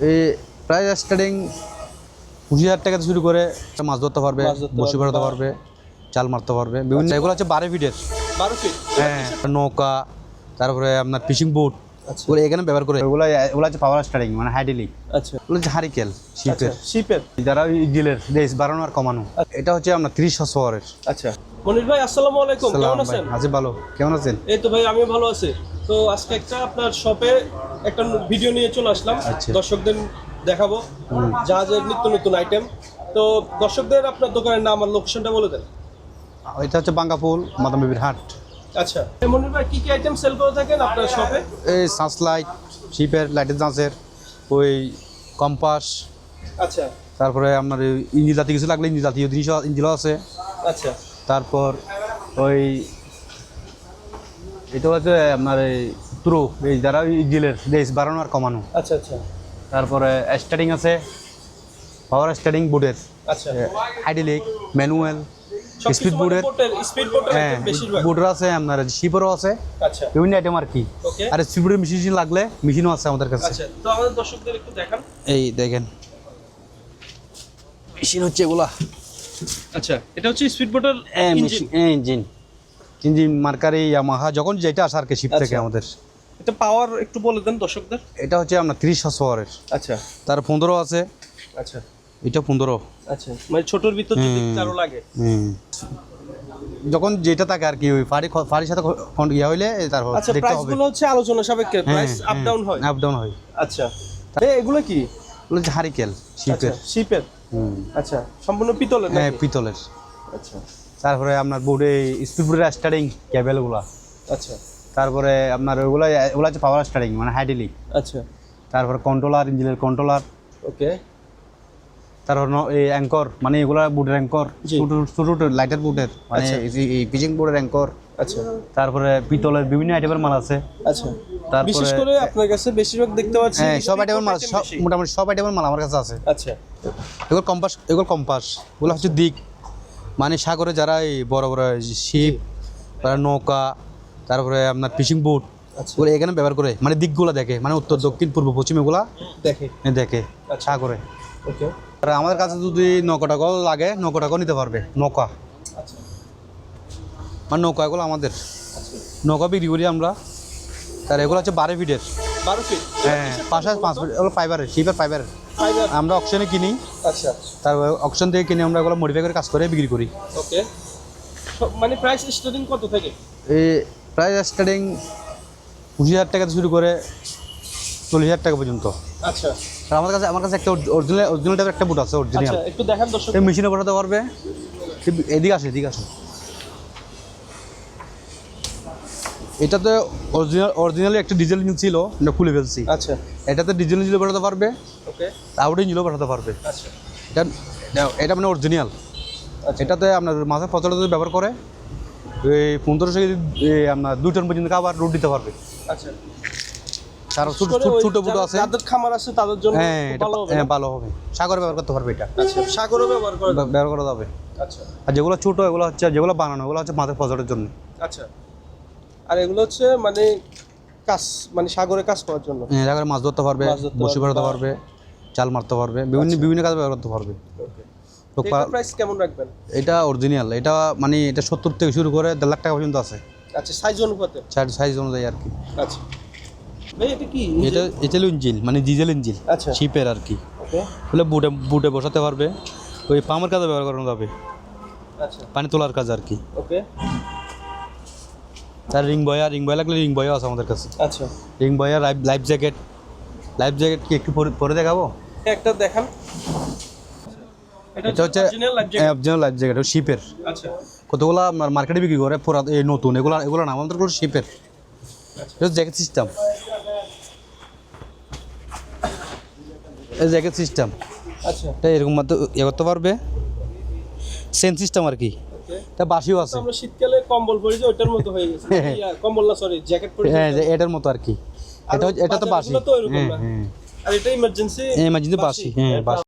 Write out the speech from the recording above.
এই প্রায় স্টার্টিং পঁচিশ হাজার টাকা থেকে শুরু করে মাছ ধরতে পারবে বসি পারবে, বেড়াতে পারবে চাল মারতে পারবে বিভিন্ন এগুলো হচ্ছে বারো ফিটের বারো ফিট হ্যাঁ নৌকা তারপরে আপনার ফিশিং বোট আচ্ছা। ওগুলো এখানে ব্যবহার করে ওগুলো ওগুলো হচ্ছে পাওয়ার স্টারিং মানে হাইডেলি আচ্ছা। ওগুলো হচ্ছে হারিকেল আচ্ছা শিপের শিপের যারা ইজিলের রেস বাড়ানো আর কমানো। এটা হচ্ছে আপনার ত্রিশ হসওয়ারের আচ্ছা। মনির ভাই আসসালামু আলাইকুম কেমন আছেন? আছি ভালো কেমন আছেন? এই তো ভাই আমি ভালো আছি। তো আজকে একটা আপনার শপে একটা ভিডিও নিয়ে চলে আসলাম। আচ্ছা। দর্শকদের দেখাবো জাহাজের নিত্য নতুন আইটেম তো দর্শকদের আপনার দোকানের নাম আর লোকেশনটা বলে দেন। এটা হচ্ছে বাঙ্গাপুল মাদাম বিবির হাট। আচ্ছা। মনির ভাই কি কি আইটেম সেল করে থাকেন আপনার শপে এই সার্চ লাইট শিপের লাইটের জাঁচের ওই কম্পাস আচ্ছা। তারপরে আপনার ইঞ্জিন জাতীয় কিছু লাগলে ইঞ্জিন জাতীয় জিনিস ইঞ্জিনও আছে। আচ্ছা। তারপর ওই এটা হচ্ছে আপনার এই ত্রু এই যারা ইঞ্জিনের রেস বাড়ানো আর কমানো। আচ্ছা আচ্ছা। তারপরে স্টার্টিং আছে পাওয়ার স্টার্টিং বোর্ডের আচ্ছা। হাইড্রোলিক ম্যানুয়াল স্পিড বোর্ডের হ্যাঁ বোর্ডের আছে আপনার শিপেরও আছে আচ্ছা। বিভিন্ন আইটেম আর কি। ওকে। আর স্পিড মেশিন লাগলে মেশিনও আছে আমাদের কাছে। আচ্ছা তো আমাদের দর্শকদের একটু দেখান। এই দেখেন। মেশিন হচ্ছে এগুলা। আচ্ছা এটা হচ্ছে স্পিড বোর্ডের engine engine engine Mercury Yamaha যখন যেটা আসে আর কি শিপ থেকে আচ্ছা। আমাদের। এটা পাওয়ার একটু বলে দেন দর্শকদের। এটা হচ্ছে আপনার তিরিশ হসওয়ারের আচ্ছা। তার পনেরো আছে। আচ্ছা। এটা পনেরো। আচ্ছা মানে ছোটর ভিতর যদি হুম। কারও লাগে। যখন যেটা থাকে আর কি ওই ফাড়ি ফাড়ির সাথে ইয়া হইলে তারপর আচ্ছা দেখতে প্রাইস হবে। গুলো হচ্ছে আলোচনা সাপেক্ষে। প্রাইস আপ ডাউন হয় আপ ডাউন হয়। আচ্ছা। এগুলো কি? হচ্ছে হারিকেল শিপের শিপের হুম। আচ্ছা সম্পূর্ণ পিতলের হ্যাঁ? পিতলের। আচ্ছা। তারপরে আপনার বোর্ডে স্পিড বোর্ডের স্টারিং ক্যাবেলগুলা আচ্ছা। তারপরে আপনার ওগুলো ওগুলো হচ্ছে পাওয়ার স্টারিং মানে হাইড্রোলিক আচ্ছা। তারপরে কন্ট্রোলার ইঞ্জিনের কন্ট্রোলার ওকে। তারপর এই অ্যাঙ্কর মানে এগুলা বুটের অ্যাঙ্কর। ছোট ছোট লাইটার বুটের মানে আচ্ছা। এই- বোর্ডের অ্যাঙ্কর আচ্ছা। তারপরে পিতলের বিভিন্ন আইটেমের মাল আছে। আচ্ছা। তারপরে- বিশেষ করে আপনার কাছে বেশিরভাগ দেখতে পাচ্ছি হ্যাঁ সব আইটেমের মাল মোটামুটি সব আইটেমের মাল আমার কাছে আছে। আচ্ছা। এগুলো কম্পাস এগুলো কম্পাস। এগুলো হচ্ছে দিক। মানে সাগরে যারা এই বড় বড় শিপ তারা নৌকা তারপরে আপনার ফিশিং বোট ওগুলো এখানে ব্যবহার করে। মানে দিকগুলো দেখে। মানে উত্তর দক্ষিণ পূর্ব পশ্চিম এগুলা দেখে। দেখে। আচ্ছা। সাগরে। ওকে। আর আমাদের কাছে যদি নৌকা টাকাও লাগে নৌকা টাকাও নিতে পারবে। নৌকা। আচ্ছা। মানে নৌকা এগুলো আমাদের। আচ্ছা। নৌকা বিক্রি করি আমরা। তার এগুলো হচ্ছে বারো ফিটের। বারো ফিট? হ্যাঁ পাঁচ পাঁচ ফিট এগুলো ফাইবারের শিপের ফাইবারের আমরা অকশনে কিনি। আচ্ছা। তারপর অকশন থেকে কিনে আমরা এগুলো মডিফাই করে কাজ করে বিক্রি করি। ওকে মানে প্রাইস স্টার্টিং কত থেকে? এই প্রায় স্টার্টিং পঁচিশ হাজার টাকা শুরু করে চল্লিশ হাজার টাকা পর্যন্ত। আচ্ছা। আমার কাছে আমার কাছে একটা অরিজিনাল অরিজিনাল টাইপের একটা বুট আছে অরিজিনাল আচ্ছা একটু দেখান দর্শক এই মেশিনে পাঠাতে পারবে? এদিকে আসে এদিকে আসে। এটাতে অরিজিনাল অরিজিনালি একটা ডিজেল ইঞ্জিন ছিল এটা খুলে ফেলছি। আচ্ছা। এটাতে ডিজেল ইঞ্জিনও পাঠাতে পারবে ওকে আউট ইঞ্জিনও পাঠাতে পারবে। আচ্ছা। এটা এটা মানে অরিজিনাল আচ্ছা। এটাতে আপনার মাছের ফসলটা যদি ব্যবহার করে এই পনেরোশো কেজি আপনার দুই টন পর্যন্ত খাবার রুট দিতে পারবে। আচ্ছা। তার ছোট ছোট ছোট বুটো আছে। যাদের খামার আছে তাদের জন্য হ্যাঁ ভালো হবে হ্যাঁ ভালো হবে। সাগরে ব্যবহার করতে পারবে এটা। আচ্ছা সাগরও ব্যবহার করা যাবে। ব্যবহার করা যাবে। আচ্ছা। আর যেগুলো ছোটো এগুলো হচ্ছে যেগুলো বানানো ওগুলো হচ্ছে মাছের ফসলের জন্য। আচ্ছা। আর এগুলো হচ্ছে মানে কাজ মানে সাগরে কাজ করার জন্য। হ্যাঁ, সাগরে মাছ ধরতে পারবে বসি পারবে, বেড়াতে পারবে চাল মারতে পারবে বিভিন্ন বিভিন্ন কাজে ব্যবহার করতে পারবে প্রাইস কেমন রাখবেন? এটা অরিজিনাল এটা মানে এটা সত্তর থেকে শুরু করে দেড় লাখ টাকা পর্যন্ত আছে। আচ্ছা সাইজ অনুপাতে? সাইজ সাইজ অনুযায়ী আর কি। আচ্ছা। ভাই এটা কি এটা এটা হলো ইঞ্জিল মানে ডিজেল ইঞ্জিল আচ্ছা। শিপের আর কি। ওকে। বলে বুটে বুটে বসাতে পারবে ওই পামের কাজে ব্যবহার করানো যাবে। আচ্ছা। পানি তোলার কাজ আর কি। ওকে। তার রিং বয়া রিং বয়া লাগলে রিং বয়া আছে আমাদের কাছে। আচ্ছা। Ring buoy life life jacket. Life jacket কি একটু পরে পরে দেখাবো? একটা দেখান। এটা হচ্ছে অরিজিনাল লাইফ জ্যাকেট শিপের আচ্ছা। কতগুলো মার্কেটে বিক্রি করে পুরা এই নতুন। এগুলো এগুলো না আমাদের কোনো শিপের এটা জ্যাকেট সিস্টেম এই জ্যাকেট সিস্টেম আচ্ছা। এটা এরকম মতো ইয়ে করতে পারবে? সেন সিস্টেম আর কি। বাসিও আছে। আমরা শীতকালে কম্বল পরি যে ওটার মতো হয়ে গেছে। কম্বল না সরি জ্যাকেট পরি হ্যাঁ এটার মতো আর কি। এটা এটা তো বাসি। তো এরকম হ্যাঁ না। হ্যাঁ আর এটা ইমার্জেন্সি এমার্জেন্সি বাসি। হ্যাঁ বাসি।